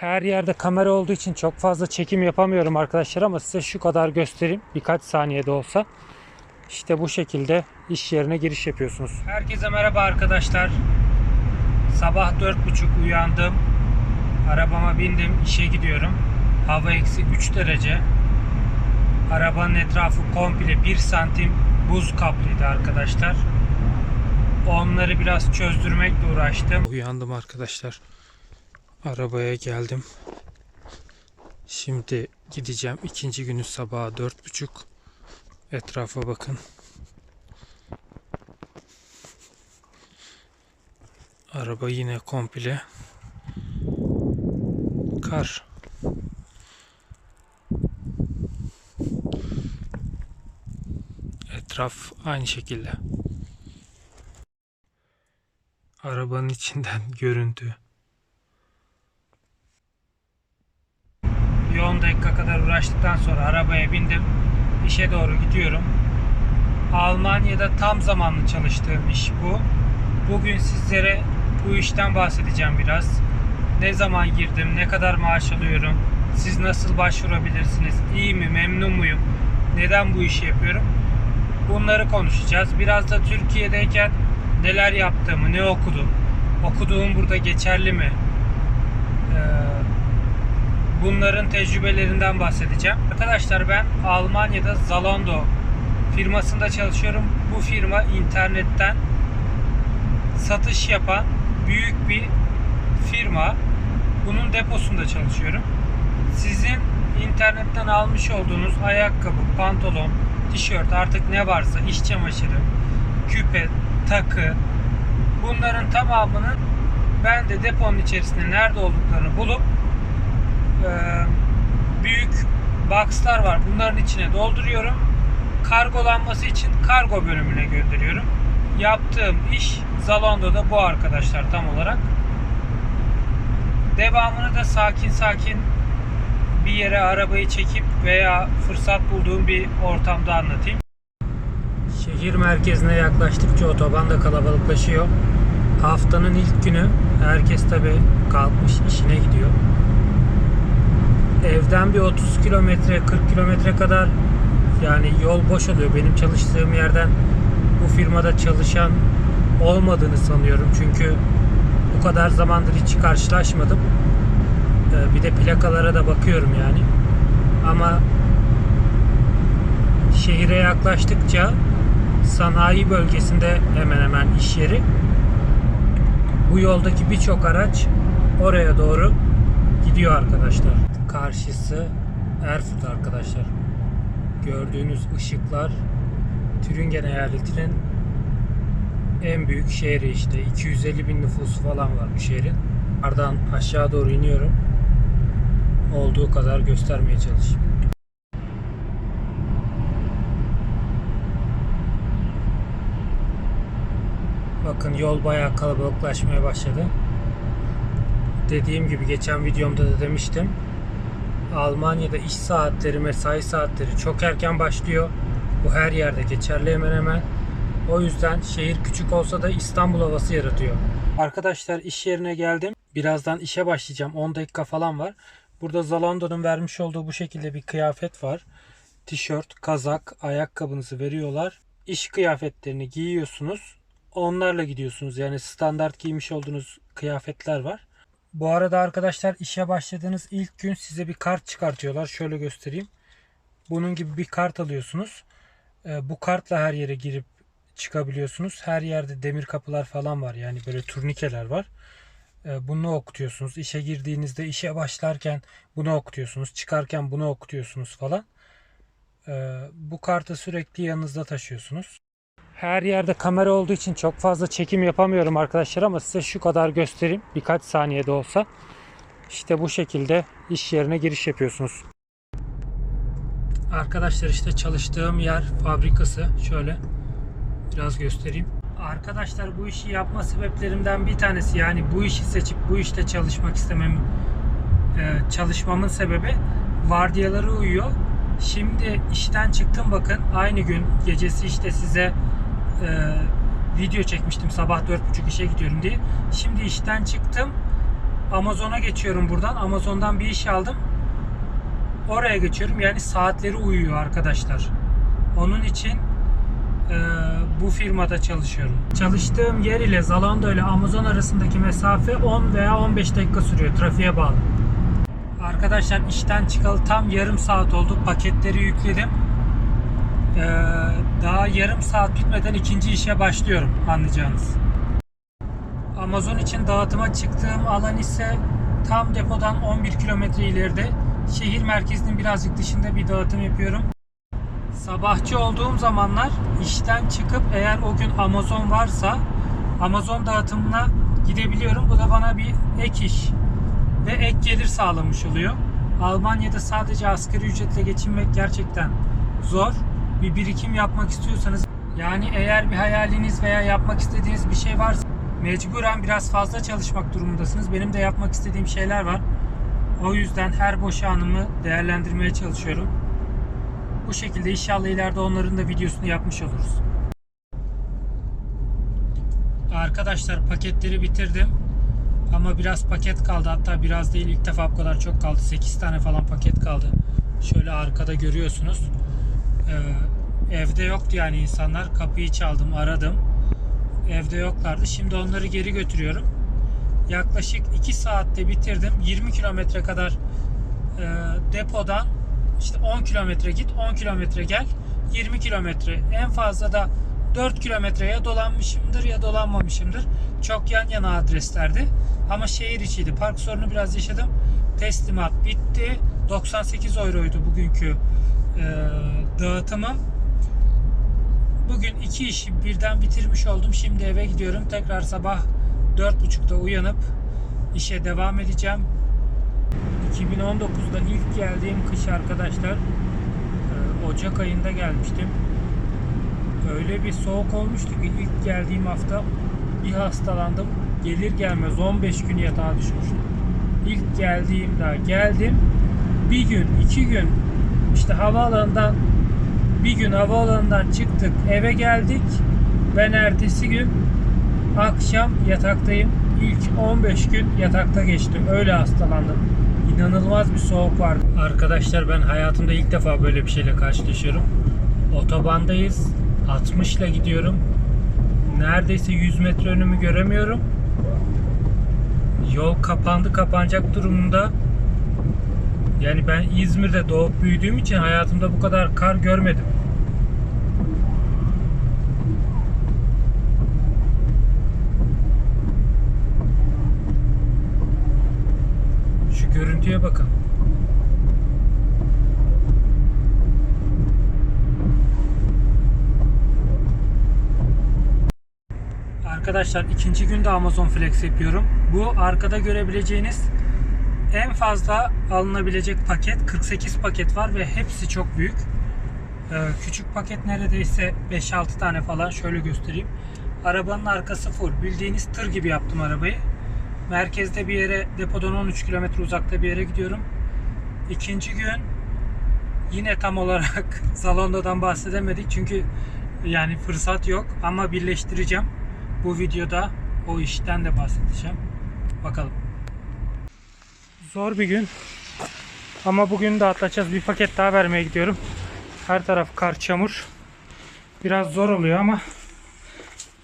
Her yerde kamera olduğu için çok fazla çekim yapamıyorum arkadaşlar ama size şu kadar göstereyim. Birkaç saniyede olsa. İşte bu şekilde iş yerine giriş yapıyorsunuz. Herkese merhaba arkadaşlar. Sabah 4.30 uyandım. Arabama bindim. işe gidiyorum. Hava eksi 3 derece. Arabanın etrafı komple 1 santim buz kaplıydı arkadaşlar. Onları biraz çözdürmekle uğraştım. Uyandım arkadaşlar. Arabaya geldim. Şimdi gideceğim. ikinci günü sabah dört buçuk. Etrafa bakın. Araba yine komple kar. Etraf aynı şekilde. Arabanın içinden görüntü. 10 dakika kadar uğraştıktan sonra arabaya bindim. İşe doğru gidiyorum. Almanya'da tam zamanlı çalıştığım iş bu. Bugün sizlere bu işten bahsedeceğim biraz. Ne zaman girdim, ne kadar maaş alıyorum, siz nasıl başvurabilirsiniz, iyi mi, memnun muyum, neden bu işi yapıyorum? Bunları konuşacağız. Biraz da Türkiye'deyken neler yaptığımı, ne okudum, okuduğum burada geçerli mi? Bunların tecrübelerinden bahsedeceğim. Arkadaşlar ben Almanya'da Zalando firmasında çalışıyorum. Bu firma internetten satış yapan büyük bir firma. Bunun deposunda çalışıyorum. Sizin internetten almış olduğunuz ayakkabı, pantolon, tişört artık ne varsa iş çamaşırı, küpe, takı bunların tamamını ben de deponun içerisinde nerede olduklarını bulup büyük boxlar var. Bunların içine dolduruyorum. Kargolanması için kargo bölümüne gönderiyorum. Yaptığım iş Zalondo'da bu arkadaşlar tam olarak. Devamını da sakin sakin bir yere arabayı çekip veya fırsat bulduğum bir ortamda anlatayım. Şehir merkezine yaklaştıkça otoban da kalabalıklaşıyor. Haftanın ilk günü herkes tabi kalkmış işine gidiyor. Evden bir 30 kilometre 40 kilometre kadar yani yol boş oluyor. Benim çalıştığım yerden bu firmada çalışan olmadığını sanıyorum. Çünkü bu kadar zamandır hiç karşılaşmadım. Ee, Bir de plakalara da bakıyorum yani. Ama şehire yaklaştıkça sanayi bölgesinde hemen hemen iş yeri. Bu yoldaki birçok araç oraya doğru gidiyor arkadaşlar. Karşısı Erfurt arkadaşlar. Gördüğünüz ışıklar Türingen eyaletinin en büyük şehri işte 250 bin nüfusu falan var bu şehrin. Ardından aşağı doğru iniyorum. Olduğu kadar göstermeye çalışayım. Bakın yol bayağı kalabalıklaşmaya başladı. Dediğim gibi geçen videomda da demiştim. Almanya'da iş saatleri, mesai saatleri çok erken başlıyor. Bu her yerde geçerli hemen hemen. O yüzden şehir küçük olsa da İstanbul havası yaratıyor. Arkadaşlar iş yerine geldim. Birazdan işe başlayacağım. 10 dakika falan var. Burada Zalando'nun vermiş olduğu bu şekilde bir kıyafet var. Tişört, kazak, ayakkabınızı veriyorlar. İş kıyafetlerini giyiyorsunuz. Onlarla gidiyorsunuz. Yani standart giymiş olduğunuz kıyafetler var. Bu arada arkadaşlar işe başladığınız ilk gün size bir kart çıkartıyorlar. Şöyle göstereyim. Bunun gibi bir kart alıyorsunuz. Ee, Bu kartla her yere girip çıkabiliyorsunuz. Her yerde demir kapılar falan var. Yani böyle turnikeler var. Ee, Bunu okutuyorsunuz. İşe girdiğinizde işe başlarken bunu okutuyorsunuz. Çıkarken bunu okutuyorsunuz falan. Ee, Bu kartı sürekli yanınızda taşıyorsunuz. Her yerde kamera olduğu için çok fazla çekim yapamıyorum arkadaşlar ama size şu kadar göstereyim. Birkaç saniyede olsa. İşte bu şekilde iş yerine giriş yapıyorsunuz. Arkadaşlar işte çalıştığım yer fabrikası. Şöyle biraz göstereyim. Arkadaşlar bu işi yapma sebeplerimden bir tanesi yani bu işi seçip bu işte çalışmak istemem e, çalışmamın sebebi vardiyaları uyuyor. Şimdi işten çıktım bakın aynı gün gecesi işte size e, video çekmiştim sabah 4.30 işe gidiyorum diye. Şimdi işten çıktım. Amazon'a geçiyorum buradan. Amazon'dan bir iş aldım. Oraya geçiyorum. Yani saatleri uyuyor arkadaşlar. Onun için e, bu firmada çalışıyorum. Çalıştığım yer ile Zalando ile Amazon arasındaki mesafe 10 veya 15 dakika sürüyor. Trafiğe bağlı. Arkadaşlar işten çıkalı tam yarım saat oldu. Paketleri yükledim. Ee, daha yarım saat bitmeden ikinci işe başlıyorum anlayacağınız. Amazon için dağıtıma çıktığım alan ise tam depodan 11 kilometre ileride. Şehir merkezinin birazcık dışında bir dağıtım yapıyorum. Sabahçı olduğum zamanlar işten çıkıp eğer o gün Amazon varsa Amazon dağıtımına gidebiliyorum. Bu da bana bir ek iş ve ek gelir sağlamış oluyor. Almanya'da sadece asgari ücretle geçinmek gerçekten zor. Bir birikim yapmak istiyorsanız yani eğer bir hayaliniz veya yapmak istediğiniz bir şey varsa mecburen biraz fazla çalışmak durumundasınız. Benim de yapmak istediğim şeyler var. O yüzden her boş anımı değerlendirmeye çalışıyorum. Bu şekilde inşallah ileride onların da videosunu yapmış oluruz. Arkadaşlar paketleri bitirdim. Ama biraz paket kaldı. Hatta biraz değil ilk defa bu kadar çok kaldı. 8 tane falan paket kaldı. Şöyle arkada görüyorsunuz. Ee, evde yoktu yani insanlar. Kapıyı çaldım, aradım. Evde yoklardı. Şimdi onları geri götürüyorum. Yaklaşık 2 saatte bitirdim. 20 kilometre kadar e, depodan işte 10 kilometre git, 10 kilometre gel. 20 kilometre. En fazla da 4 kilometreye dolanmışımdır ya dolanmamışımdır. Çok yan yana adreslerdi. Ama şehir içiydi. Park sorunu biraz yaşadım. Teslimat bitti. 98 euroydu bugünkü e, dağıtımım. Bugün iki işi birden bitirmiş oldum. Şimdi eve gidiyorum. Tekrar sabah 4.30'da uyanıp işe devam edeceğim. 2019'da ilk geldiğim kış arkadaşlar e, Ocak ayında gelmiştim. Öyle bir soğuk olmuştu ki ilk geldiğim hafta bir hastalandım. Gelir gelmez 15 gün yatağa düşmüştüm. İlk geldiğimde geldim. Bir gün, iki gün işte havaalanından bir gün havaalanından çıktık eve geldik. Ben ertesi gün akşam yataktayım. İlk 15 gün yatakta geçtim. Öyle hastalandım. İnanılmaz bir soğuk vardı. Arkadaşlar ben hayatımda ilk defa böyle bir şeyle karşılaşıyorum. Otobandayız. 60 ile gidiyorum. Neredeyse 100 metre önümü göremiyorum. Yol kapandı kapanacak durumunda. Yani ben İzmir'de doğup büyüdüğüm için hayatımda bu kadar kar görmedim. Şu görüntüye bakın. Arkadaşlar ikinci günde Amazon Flex yapıyorum. Bu arkada görebileceğiniz en fazla alınabilecek paket 48 paket var ve hepsi çok büyük. Ee, küçük paket neredeyse 5-6 tane falan şöyle göstereyim. Arabanın arkası full. Bildiğiniz tır gibi yaptım arabayı. Merkezde bir yere depodan 13 kilometre uzakta bir yere gidiyorum. İkinci gün yine tam olarak Zalondo'dan bahsedemedik çünkü yani fırsat yok ama birleştireceğim. Bu videoda o işten de bahsedeceğim. Bakalım. Zor bir gün. Ama bugün de atlatacağız. Bir paket daha vermeye gidiyorum. Her taraf kar, çamur. Biraz zor oluyor ama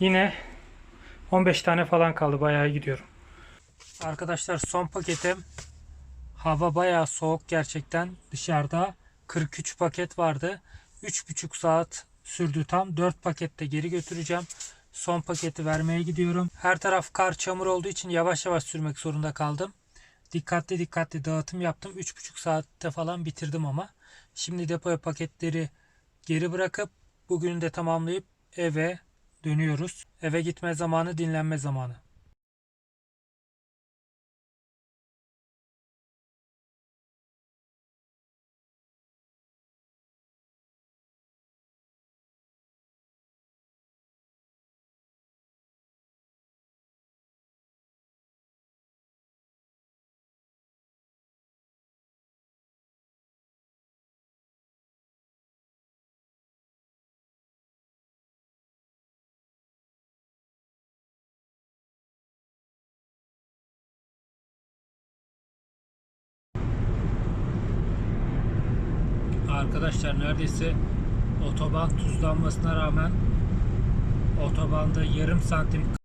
yine 15 tane falan kaldı. Bayağı gidiyorum. Arkadaşlar son paketim. Hava bayağı soğuk gerçekten dışarıda. 43 paket vardı. 3,5 saat sürdü tam. 4 pakette geri götüreceğim. Son paketi vermeye gidiyorum. Her taraf kar çamur olduğu için yavaş yavaş sürmek zorunda kaldım. Dikkatli dikkatli dağıtım yaptım. 3,5 saatte falan bitirdim ama. Şimdi depoya paketleri geri bırakıp bugünü de tamamlayıp eve dönüyoruz. Eve gitme zamanı, dinlenme zamanı. Arkadaşlar neredeyse otoban tuzlanmasına rağmen otobanda yarım santim